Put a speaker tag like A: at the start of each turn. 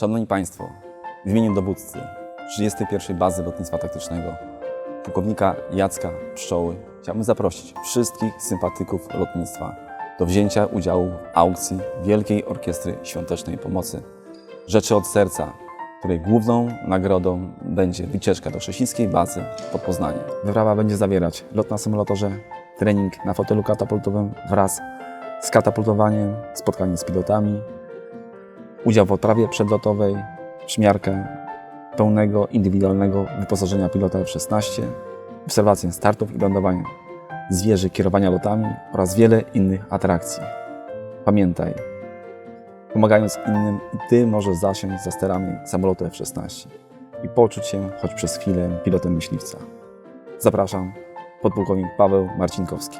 A: Szanowni Państwo, w imieniu dowódcy 31. Bazy Lotnictwa Taktycznego, pułkownika Jacka Pszczoły, chciałbym zaprosić wszystkich sympatyków lotnictwa do wzięcia udziału w aukcji Wielkiej Orkiestry Świątecznej Pomocy. Rzeczy od serca, której główną nagrodą będzie wycieczka do Chrześcijańskiej Bazy pod Poznaniem. Wyprawa będzie zawierać lot na samolotorze, trening na fotelu katapultowym wraz z katapultowaniem, spotkanie z pilotami, udział w odprawie przedlotowej, przymiarkę pełnego indywidualnego wyposażenia pilota F-16, obserwację startów i lądowania, zwierzy kierowania lotami oraz wiele innych atrakcji. Pamiętaj, pomagając innym, i Ty możesz zasiąść za sterami samolotu F-16 i poczuć się choć przez chwilę pilotem myśliwca. Zapraszam, podpułkownik Paweł Marcinkowski.